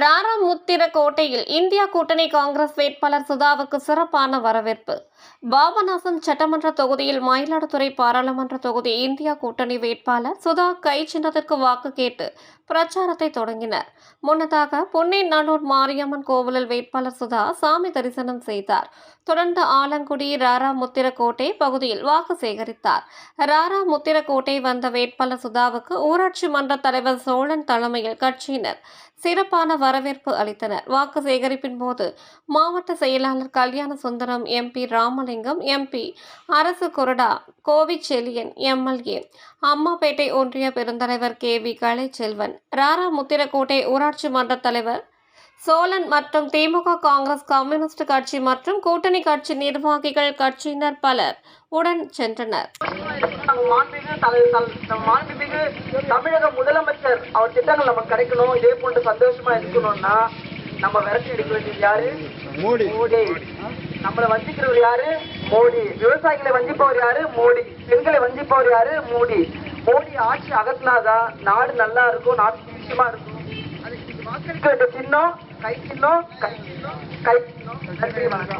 ராராமுத்திரக்கோட்டையில் India கூட்டணி காங்கிரஸ் வேட்பாளர் சுதாவுக்கு சிறப்பான வரவேற்பு. பாபநாசம் சட்டமன்ற தொகுதியில் மயிலாடுதுறை பாராளுமன்ற தொகுதி இந்தியா கூட்டணி வேட்பாளர் சுதா கை சின்னத்திற்கு வாக்கு கேட்டு பிரச்சாரத்தை தொடங்கினர். முன்னதாக பொன்னேநல்லூர் மாரியம்மன் கோவிலில் வேட்பாளர் சுதா சாமி தரிசனம் செய்தார். தொடர்ந்து ஆலங்குடி ராரா முத்திரக்கோட்டை பகுதியில் வாக்கு சேகரித்தார். ராரா முத்திரக்கோட்டை வந்த வேட்பாளர் சுதாவுக்கு ஊராட்சி மன்ற தலைவர் சோழன் தலைமையில் கட்சியினர் சிறப்பான வரவேற்பு அளித்தனர். வாக்கு சேகரிப்பின் போது மாவட்ட செயலாளர் கல்யாண சுந்தரம் எம்பி ராமலிங்கம் எம்பி அரசு கொறடா கோவிச்செலியன் எம்எல்ஏ அம்மாப்பேட்டை ஒன்றிய பெருந்தலைவர் கே. வி. கலைச்செல்வன் ராரா முத்திரக்கோட்டை ஊராட்சி மன்ற தலைவர் சோழன் மற்றும் திமுக காங்கிரஸ் கம்யூனிஸ்ட் கட்சி மற்றும் கூட்டணி கட்சி நிர்வாகிகள் கட்சியினர் பலர் உடன் சென்றனர். தமிழக முதலமைச்சர் அவர் திட்டங்கள் நமக்கு கிடைக்கணும். இதே போன்று சந்தோஷமா இருக்கணும்னா நம்ம விரட்டி எடுக்க வேண்டியது யாரு? மோடி. மோடி. நம்மளை வஞ்சிக்கிறவர் யாரு? மோடி. விவசாயிகளை வஞ்சிப்பவர் யாரு? மோடி. பெண்களை வஞ்சிப்பவர் யாரு? மோடி. மோடி ஆட்சி அகற்றினாதான் நாடு நல்லா இருக்கும் நாடு சுபிட்சமா இருக்கும். அதுக்கு வாக்களிக்க வேண்டிய சின்னம் கை சின்னம் கை சின்னம் கை சின்னம். நன்றி வணக்கம்.